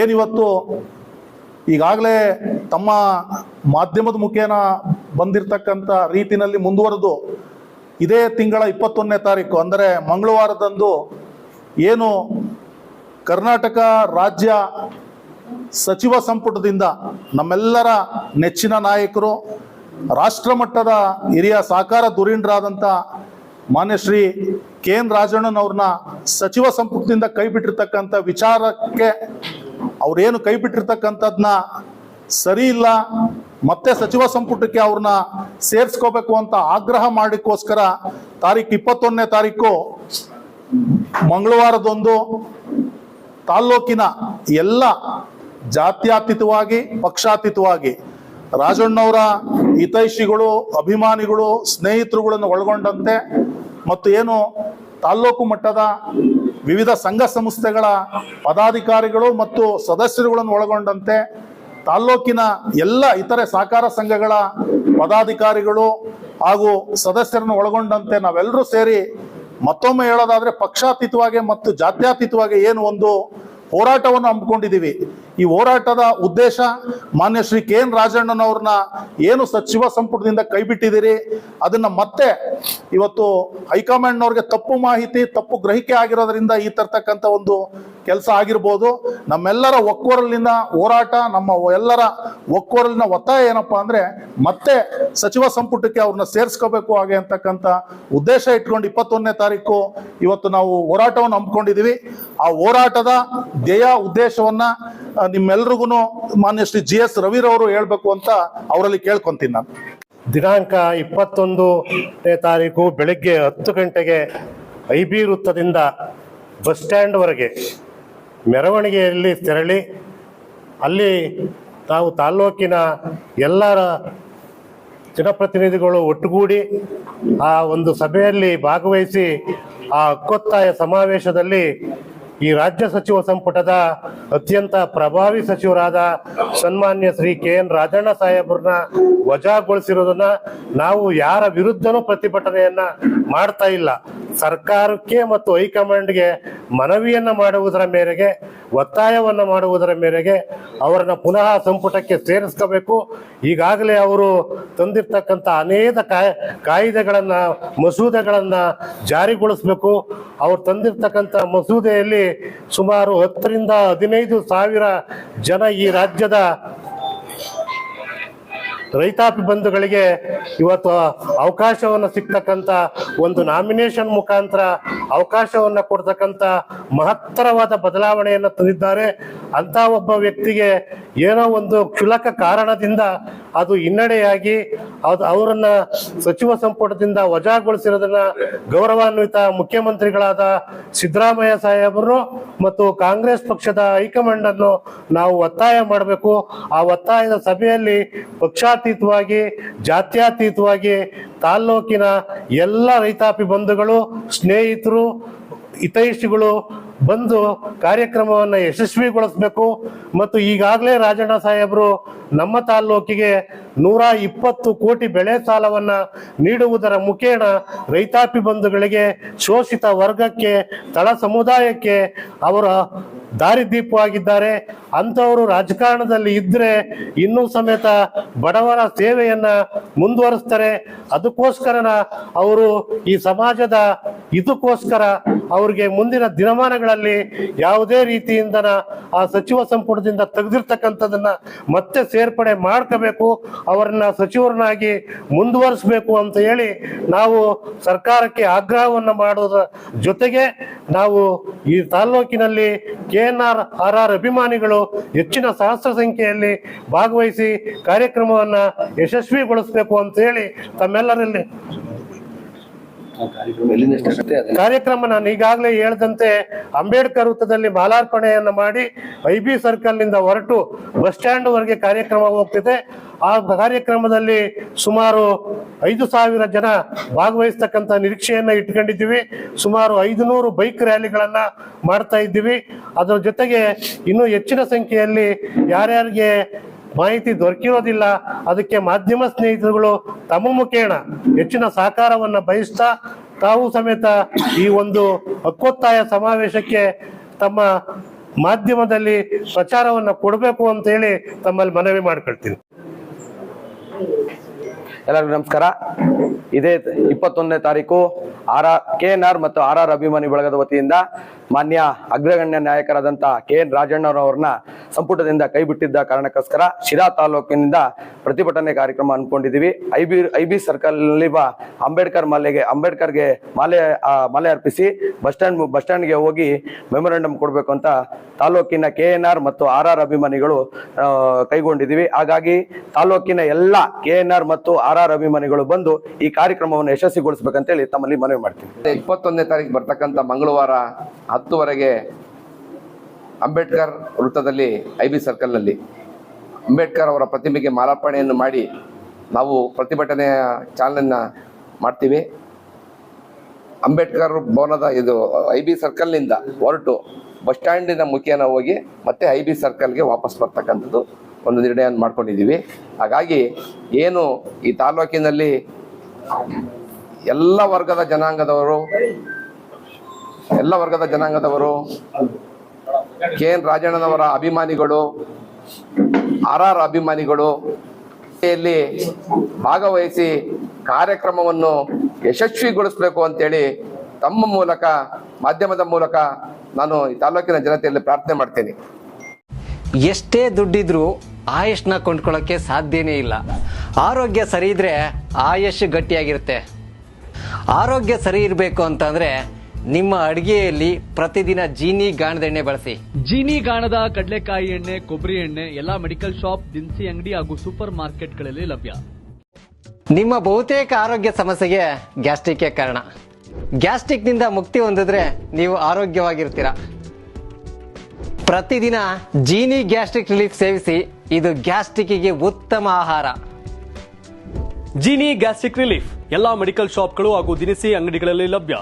ಏನಿವತ್ತು ಈಗಾಗಲೇ ತಮ್ಮ ಮಾಧ್ಯಮದ ಮುಖೇನ ಬಂದಿರತಕ್ಕಂಥ ರೀತಿನಲ್ಲಿ ಮುಂದುವರೆದು ಇದೇ ತಿಂಗಳ ಇಪ್ಪತ್ತೊಂದನೇ ತಾರೀಕು ಅಂದರೆ ಮಂಗಳವಾರದಂದು ಏನು ಕರ್ನಾಟಕ ರಾಜ್ಯ ಸಚಿವ ಸಂಪುಟದಿಂದ ನಮ್ಮೆಲ್ಲರ ನೆಚ್ಚಿನ ನಾಯಕರು ರಾಷ್ಟ್ರಮಟ್ಟದ ಹಿರಿಯ ಸಾಕಾರ ಧುರೀಣರಾದಂಥ ಮಾನ್ಯ ಶ್ರೀ ಕೆ ಎನ್ ರಾಜಣ್ಣನವ್ರನ್ನ ಸಚಿವ ಸಂಪುಟದಿಂದ ಕೈ ಬಿಟ್ಟಿರ್ತಕ್ಕಂಥ ವಿಚಾರಕ್ಕೆ ಅವ್ರೇನು ಕೈ ಬಿಟ್ಟಿರ್ತಕ್ಕಂಥದ್ನ ಸರಿ ಇಲ್ಲ, ಮತ್ತೆ ಸಚಿವ ಸಂಪುಟಕ್ಕೆ ಅವ್ರನ್ನ ಸೇರಿಸ್ಕೋಬೇಕು ಅಂತ ಆಗ್ರಹ ಮಾಡಿಕೋಸ್ಕರ ತಾರೀಕು ಇಪ್ಪತ್ತೊಂದನೇ ತಾರೀಕು ಮಂಗಳವಾರದೊಂದು ತಾಲ್ಲೂಕಿನ ಎಲ್ಲ ಜಾತ್ಯಾತೀತವಾಗಿ, ಪಕ್ಷಾತೀತವಾಗಿ ರಾಜಣ್ಣವರ ಹಿತೈಷಿಗಳು, ಅಭಿಮಾನಿಗಳು, ಸ್ನೇಹಿತರುಗಳನ್ನು ಒಳಗೊಂಡಂತೆ ಮತ್ತು ಏನು ತಾಲ್ಲೂಕು ಮಟ್ಟದ ವಿವಿಧ ಸಂಘ ಸಂಸ್ಥೆಗಳ ಪದಾಧಿಕಾರಿಗಳು ಮತ್ತು ಸದಸ್ಯರುಗಳನ್ನು ಒಳಗೊಂಡಂತೆ ತಾಲ್ಲೂಕಿನ ಎಲ್ಲ ಇತರೆ ಸಹಕಾರ ಸಂಘಗಳ ಪದಾಧಿಕಾರಿಗಳು ಹಾಗೂ ಸದಸ್ಯರನ್ನು ಒಳಗೊಂಡಂತೆ ನಾವೆಲ್ಲರೂ ಸೇರಿ ಮತ್ತೊಮ್ಮೆ ಹೇಳೋದಾದ್ರೆ ಪಕ್ಷಾತೀತವಾಗಿ ಮತ್ತು ಜಾತ್ಯಾತೀತವಾಗಿ ಏನು ಒಂದು ಹೋರಾಟವನ್ನು ಹಮ್ಮಿಕೊಂಡಿದ್ದೀವಿ. ಈ ಹೋರಾಟದ ಉದ್ದೇಶ ಮಾನ್ಯ ಶ್ರೀ ಕೆ ಎನ್ ರಾಜಣ್ಣನವ್ರನ್ನ ಏನು ಸಚಿವ ಸಂಪುಟದಿಂದ ಕೈಬಿಟ್ಟಿದ್ದೀರಿ? ಅದನ್ನ ಮತ್ತೆ ಇವತ್ತು ಹೈಕಮಾಂಡ್ನವ್ರಿಗೆ ತಪ್ಪು ಮಾಹಿತಿ, ತಪ್ಪು ಗ್ರಹಿಕೆ ಆಗಿರೋದ್ರಿಂದ ಈ ತರ್ತಕ್ಕಂಥ ಒಂದು ಕೆಲಸ ಆಗಿರ್ಬೋದು. ನಮ್ಮೆಲ್ಲರ ಒಕ್ಕೊರಲಿನ ಹೋರಾಟ, ನಮ್ಮ ಎಲ್ಲರ ಒಕ್ಕೊರಲಿನ ಒತ್ತಾಯ ಏನಪ್ಪಾ ಅಂದ್ರೆ ಮತ್ತೆ ಸಚಿವ ಸಂಪುಟಕ್ಕೆ ಅವ್ರನ್ನ ಸೇರಿಸ್ಕೋಬೇಕು ಹಾಗೆ ಅಂತಕ್ಕಂಥ ಉದ್ದೇಶ ಇಟ್ಕೊಂಡು ಇಪ್ಪತ್ತೊಂದನೇ ತಾರೀಕು ಇವತ್ತು ನಾವು ಹೋರಾಟವನ್ನು ಹಮ್ಮಿಕೊಂಡಿದ್ದೀವಿ. ಆ ಹೋರಾಟದ ಧ್ಯೇಯ ಉದ್ದೇಶವನ್ನ ನಿಮ್ಮೆಲ್ರಿಗೂ ಮಾನ್ಯ ಶ್ರೀ ಜಿ ಎಸ್ ರವಿರವರು ಹೇಳ್ಬೇಕು ಅಂತ ಅವರಲ್ಲಿ ಕೇಳ್ಕೊಂತೀನಿ ನಾನು. ದಿನಾಂಕ ಇಪ್ಪತ್ತೊಂದನೇ ತಾರೀಕು ಬೆಳಗ್ಗೆ ಹತ್ತು ಗಂಟೆಗೆ ಐ ಬಿ ವೃತ್ತದಿಂದ ಬಸ್ ಸ್ಟ್ಯಾಂಡ್ವರೆಗೆ ಮೆರವಣಿಗೆಯಲ್ಲಿ ತೆರಳಿ ಅಲ್ಲಿ ತಾವು ತಾಲ್ಲೂಕಿನ ಎಲ್ಲರ ಜನಪ್ರತಿನಿಧಿಗಳು ಒಟ್ಟುಗೂಡಿ ಆ ಒಂದು ಸಭೆಯಲ್ಲಿ ಭಾಗವಹಿಸಿ ಆ ಹಕ್ಕೊತ್ತಾಯ ಸಮಾವೇಶದಲ್ಲಿ ಈ ರಾಜ್ಯ ಸಚಿವ ಸಂಪುಟದ ಅತ್ಯಂತ ಪ್ರಭಾವಿ ಸಚಿವರಾದ ಸನ್ಮಾನ್ಯ ಶ್ರೀ ಕೆ ಎನ್ ರಾಜಣ್ಣ ಸಾಹೇಬ್ರನ್ನ ವಜಾಗೊಳಿಸಿರೋದನ್ನ ನಾವು ಯಾರ ವಿರುದ್ಧನೂ ಪ್ರತಿಭಟನೆಯನ್ನ ಮಾಡ್ತಾ ಇಲ್ಲ. ಸರ್ಕಾರಕ್ಕೆ ಮತ್ತು ಹೈಕಮಾಂಡ್ಗೆ ಮನವಿಯನ್ನ ಮಾಡುವುದರ ಮೇರೆಗೆ, ಒತ್ತಾಯವನ್ನ ಮಾಡುವುದರ ಮೇರೆಗೆ ಅವರನ್ನು ಪುನಃ ಸಂಪುಟಕ್ಕೆ ಸೇರಿಸ್ಕೋಬೇಕು. ಈಗಾಗಲೇ ಅವರು ತಂದಿರ್ತಕ್ಕಂಥ ಅನೇಕ ಕಾಯ, ಕಾಯಿದೆಗಳನ್ನು, ಮಸೂದೆಗಳನ್ನು ಜಾರಿಗೊಳಿಸಬೇಕು. ಅವರು ತಂದಿರ್ತಕ್ಕಂಥ ಮಸೂದೆಯಲ್ಲಿ ಸುಮಾರು ಹತ್ತರಿಂದ ಹದಿನೈದು ಸಾವಿರ ಜನ ಈ ರಾಜ್ಯದ ರೈತಾಪಿ ಬಂಧುಗಳಿಗೆ ಇವತ್ತು ಅವಕಾಶವನ್ನು ಸಿಗ್ತಕ್ಕಂಥ ಒಂದು ನಾಮಿನೇಷನ್ ಮುಖಾಂತರ ಅವಕಾಶವನ್ನ ಕೊಡ್ತಕ್ಕಂಥ ಮಹತ್ತರವಾದ ಬದಲಾವಣೆಯನ್ನು ತಂದಿದ್ದಾರೆ. ಅಂತ ಒಬ್ಬ ವ್ಯಕ್ತಿಗೆ ಏನೋ ಒಂದು ಕ್ಷುಲಕ ಕಾರಣದಿಂದ ಅದು ಹಿನ್ನಡೆಯಾಗಿ ಅದು ಅವರನ್ನ ಸಚಿವ ಸಂಪುಟದಿಂದ ವಜಾಗೊಳಿಸಿರೋದನ್ನ ಗೌರವಾನ್ವಿತ ಮುಖ್ಯಮಂತ್ರಿಗಳಾದ ಸಿದ್ದರಾಮಯ್ಯ ಸಾಹೇಬರು ಮತ್ತು ಕಾಂಗ್ರೆಸ್ ಪಕ್ಷದ ಹೈಕಮಾಂಡ್ ಅನ್ನು ನಾವು ಒತ್ತಾಯ ಮಾಡಬೇಕು. ಆ ಒತ್ತಾಯದ ಸಭೆಯಲ್ಲಿ ಪಕ್ಷಾತೀತವಾಗಿ ಜಾತ್ಯಾತೀತವಾಗಿ ತಾಲ್ಲೂಕಿನ ಎಲ್ಲ ರೈತಾಪಿ ಬಂಧುಗಳು ಸ್ನೇಹಿತರು ಹಿತೈಷಿಗಳು ಬಂದು ಕಾರ್ಯಕ್ರಮವನ್ನು ಯಶಸ್ವಿಗೊಳಿಸಬೇಕು. ಮತ್ತು ಈಗಾಗಲೇ ರಾಜಣ್ಣ ಸಾಹೇಬರು ನಮ್ಮ ತಾಲ್ಲೂಕಿಗೆ ನೂರ ಇಪ್ಪತ್ತು ಕೋಟಿ ಬೆಳೆ ಸಾಲವನ್ನು ನೀಡುವುದರ ಮುಖೇನ ರೈತಾಪಿ ಬಂಧುಗಳಿಗೆ ಶೋಷಿತ ವರ್ಗಕ್ಕೆ, ತಳ ಸಮುದಾಯಕ್ಕೆ ಅವರ ದಾರಿದೀಪವಾಗಿದ್ದಾರೆ. ಅಂಥವರು ರಾಜಕಾರಣದಲ್ಲಿ ಇದ್ರೆ ಇನ್ನೂ ಸಮೇತ ಬಡವರ ಸೇವೆಯನ್ನ ಮುಂದುವರಿಸ್ತಾರೆ. ಅದಕ್ಕೋಸ್ಕರನ ಅವರು ಈ ಸಮಾಜದ ಇದಕ್ಕೋಸ್ಕರ ಅವ್ರಿಗೆ ಮುಂದಿನ ದಿನಮಾನಗಳಲ್ಲಿ ಯಾವುದೇ ರೀತಿಯಿಂದ ಆ ಸಚಿವ ಸಂಪುಟದಿಂದ ತೆಗೆದಿರ್ತಕ್ಕಂಥದನ್ನ ಮತ್ತೆ ಸೇರ್ಪಡೆ ಮಾಡ್ಕೋಬೇಕು, ಅವರನ್ನ ಸಚಿವರನ್ನಾಗಿ ಮುಂದುವರಿಸಬೇಕು ಅಂತ ಹೇಳಿ ನಾವು ಸರ್ಕಾರಕ್ಕೆ ಆಗ್ರಹವನ್ನ ಮಾಡೋದ್ರ ಜೊತೆಗೆ ನಾವು ಈ ತಾಲ್ಲೂಕಿನಲ್ಲಿ K N R R R ಅಭಿಮಾನಿಗಳು ಹೆಚ್ಚಿನ ಸಹಸ್ರ ಸಂಖ್ಯೆಯಲ್ಲಿ ಭಾಗವಹಿಸಿ ಕಾರ್ಯಕ್ರಮವನ್ನ ಯಶಸ್ವಿಗೊಳಿಸಬೇಕು ಅಂತ ಹೇಳಿ ತಮ್ಮೆಲ್ಲರಲ್ಲಿ ಕಾರ್ಯಕ್ರಮ ನಾನು ಈಗಾಗಲೇ ಹೇಳ್ದಂತೆ ಅಂಬೇಡ್ಕರ್ ವೃತ್ತದಲ್ಲಿ ಮಾಲಾರ್ಪಣೆಯನ್ನ ಮಾಡಿ ಐ ಬಿ ಸರ್ಕಲ್ನಿಂದ ಹೊರಟು ಬಸ್ ಸ್ಟ್ಯಾಂಡ್ ವರೆಗೆ ಕಾರ್ಯಕ್ರಮ ಹೋಗ್ತಿದೆ. ಆ ಕಾರ್ಯಕ್ರಮದಲ್ಲಿ ಸುಮಾರು ಐದು ಸಾವಿರ ಜನ ಭಾಗವಹಿಸ್ತಕ್ಕಂಥ ನಿರೀಕ್ಷೆಯನ್ನ ಇಟ್ಕೊಂಡಿದ್ದೀವಿ. ಸುಮಾರು ಐದು ನೂರು ಬೈಕ್ ರ್ಯಾಲಿಗಳನ್ನ ಮಾಡ್ತಾ ಇದ್ದೀವಿ. ಅದರ ಜೊತೆಗೆ ಇನ್ನೂ ಹೆಚ್ಚಿನ ಸಂಖ್ಯೆಯಲ್ಲಿ ಯಾರ್ಯಾರಿಗೆ ಮಾಹಿತಿ ದೊರಕಿರೋದಿಲ್ಲ. ಅದಕ್ಕೆ ಮಾಧ್ಯಮ ಸ್ನೇಹಿತರುಗಳು ತಮ್ಮ ಮುಖೇಣ ಹೆಚ್ಚಿನ ಸಹಕಾರವನ್ನ ಬಯಸ್ತಾ ತಾವು ಸಮೇತ ಈ ಒಂದು ಹಕ್ಕೊತ್ತಾಯ ಸಮಾವೇಶಕ್ಕೆ ತಮ್ಮ ಮಾಧ್ಯಮದಲ್ಲಿ ಪ್ರಚಾರವನ್ನ ಕೊಡಬೇಕು ಅಂತ ಹೇಳಿ ತಮ್ಮಲ್ಲಿ ಮನವಿ ಮಾಡ್ಕೊಳ್ತೀನಿ. ಎಲ್ಲರಿಗೂ ನಮಸ್ಕಾರ. ಇದೇ ಇಪ್ಪತ್ತೊಂದನೇ ತಾರೀಕು R R K N R ಮತ್ತು ಆರ್ ಆರ್ ಅಭಿಮಾನಿ ಬಳಗದ ವತಿಯಿಂದ ಮಾನ್ಯ ಅಗ್ರಗಣ್ಯ ನಾಯಕರಾದಂಥ ಕೆ ಎನ್ ರಾಜಣ್ಣನವ್ರನ್ನ ಸಂಪುಟದಿಂದ ಕೈಬಿಟ್ಟಿದ್ದ ಕಾರಣಕ್ಕೋಸ್ಕರ ಶಿರಾ ತಾಲೂಕಿನಿಂದ ಪ್ರತಿಭಟನೆ ಕಾರ್ಯಕ್ರಮ ಅನ್ಕೊಂಡಿದೀವಿ I B I B Ambedkar ಮಾಲೆಗೆ, ಅಂಬೇಡ್ಕರ್ಗೆ ಮಾಲೆ ಮಾಲೆ ಅರ್ಪಿಸಿ ಬಸ್ ಸ್ಟ್ಯಾಂಡ್ ಬಸ್ ಸ್ಟ್ಯಾಂಡ್ಗೆ ಹೋಗಿ ಮೆಮೊರಾಂಡಮ್ ಕೊಡಬೇಕು ಅಂತ ತಾಲೂಕಿನ ಕೆ ಎನ್ ಆರ್ ಮತ್ತು ಆರ್ ಆರ್ ಅಭಿಮಾನಿಗಳು ಕೈಗೊಂಡಿದ್ದೀವಿ. ಹಾಗಾಗಿ ತಾಲೂಕಿನ ಎಲ್ಲ ಕೆ ಎನ್ ಆರ್ ಮತ್ತು ಆರ್ ಆರ್ ಅಭಿಮಾನಿಗಳು ಬಂದು ಈ ಕಾರ್ಯಕ್ರಮವನ್ನು ಯಶಸ್ವಿಗೊಳಿಸಬೇಕಂತೇಳಿ ತಮ್ಮಲ್ಲಿ ಮನವಿ ಮಾಡ್ತೀವಿ. ಇಪ್ಪತ್ತೊಂದನೇ ತಾರೀಕು ಬರ್ತಕ್ಕಂಥ ಮಂಗಳವಾರ ಹತ್ತುವರೆಗೆ ಅಂಬೇಡ್ಕರ್ ವೃತ್ತದಲ್ಲಿ ಐ ಬಿ ಸರ್ಕಲ್ನಲ್ಲಿ ಅಂಬೇಡ್ಕರ್ ಅವರ ಪ್ರತಿಮೆಗೆ ಮಾಲಾರ್ಪಣೆಯನ್ನು ಮಾಡಿ ನಾವು ಪ್ರತಿಭಟನೆಯ ಚಾಲನೆಯನ್ನು ಮಾಡ್ತೀವಿ. ಅಂಬೇಡ್ಕರ್ ಭವನದ ಇದು ಐ ಬಿ ಸರ್ಕಲ್ನಿಂದ ಹೊರಟು ಬಸ್ ಸ್ಟ್ಯಾಂಡಿನ ಮುಖೇನ ಹೋಗಿ ಮತ್ತೆ ಐ ಬಿ ಸರ್ಕಲ್ಗೆ ವಾಪಸ್ ಬರ್ತಕ್ಕಂಥದ್ದು ಒಂದು ನಿರ್ಣಯವನ್ನು ಮಾಡ್ಕೊಂಡಿದ್ದೀವಿ. ಹಾಗಾಗಿ ಏನು ಈ ತಾಲೂಕಿನಲ್ಲಿ ಎಲ್ಲ ವರ್ಗದ ಜನಾಂಗದವರು ಎಲ್ಲ ವರ್ಗದ ಜನಾಂಗದವರು, ಕೆ ಎನ್ ರಾಜಣ್ಣನವರ ಅಭಿಮಾನಿಗಳು, ಆರ್ ಆರ್ ಅಭಿಮಾನಿಗಳು ಭಾಗವಹಿಸಿ ಕಾರ್ಯಕ್ರಮವನ್ನು ಯಶಸ್ವಿಗೊಳಿಸಬೇಕು ಅಂತೇಳಿ ತಮ್ಮ ಮೂಲಕ, ಮಾಧ್ಯಮದ ಮೂಲಕ ನಾನು ಈ ತಾಲೂಕಿನ ಜನತೆಯಲ್ಲಿ ಪ್ರಾರ್ಥನೆ ಮಾಡ್ತೇನೆ. ಎಷ್ಟೇ ದುಡ್ಡಿದ್ರೂ ಆಯುಷ್ನ ಕೊಂಡ್ಕೊಳ್ಳೋಕ್ಕೆ ಸಾಧ್ಯನೇ ಇಲ್ಲ. ಆರೋಗ್ಯ ಸರಿ ಇದ್ರೆ ಆಯುಷ್ ಗಟ್ಟಿಯಾಗಿರುತ್ತೆ. ಆರೋಗ್ಯ ಸರಿ ಇರಬೇಕು ಅಂತಂದ್ರೆ ನಿಮ್ಮ ಅಡಿಗೆಯಲ್ಲಿ ಪ್ರತಿದಿನ ಜೀನಿ ಗಾಣದ ಎಣ್ಣೆ ಬಳಸಿ. ಜೀನಿ ಗಾಣದ ಕಡಲೆಕಾಯಿ ಎಣ್ಣೆ ಕೊಬ್ಬರಿ ಎಣ್ಣೆ ಎಲ್ಲಾ ಮೆಡಿಕಲ್ ಶಾಪ್ ದಿನಸಿ ಅಂಗಡಿ ಹಾಗೂ ಸೂಪರ್ ಮಾರ್ಕೆಟ್ಗಳಲ್ಲಿ ಲಭ್ಯ. ನಿಮ್ಮ ಬಹುತೇಕ ಆರೋಗ್ಯ ಸಮಸ್ಯೆಗೆ ಗ್ಯಾಸ್ಟ್ರಿಕ್ ಕಾರಣ. ಗ್ಯಾಸ್ಟ್ರಿಕ್ನಿಂದ ಮುಕ್ತಿ ಹೊಂದಿದ್ರೆ ನೀವು ಆರೋಗ್ಯವಾಗಿರ್ತೀರ. ಪ್ರತಿದಿನ ಜೀನಿ ಗ್ಯಾಸ್ಟ್ರಿಕ್ ರಿಲೀಫ್ ಸೇವಿಸಿ ಇದು ಗ್ಯಾಸ್ಟ್ರಿಕ್ಗೆ ಉತ್ತಮ ಆಹಾರ. ಜೀನಿ ಗ್ಯಾಸ್ಟ್ರಿಕ್ ರಿಲೀಫ್ ಎಲ್ಲಾ ಮೆಡಿಕಲ್ ಶಾಪ್ಗಳು ಹಾಗೂ ದಿನಸಿ ಅಂಗಡಿಗಳಲ್ಲಿ ಲಭ್ಯ.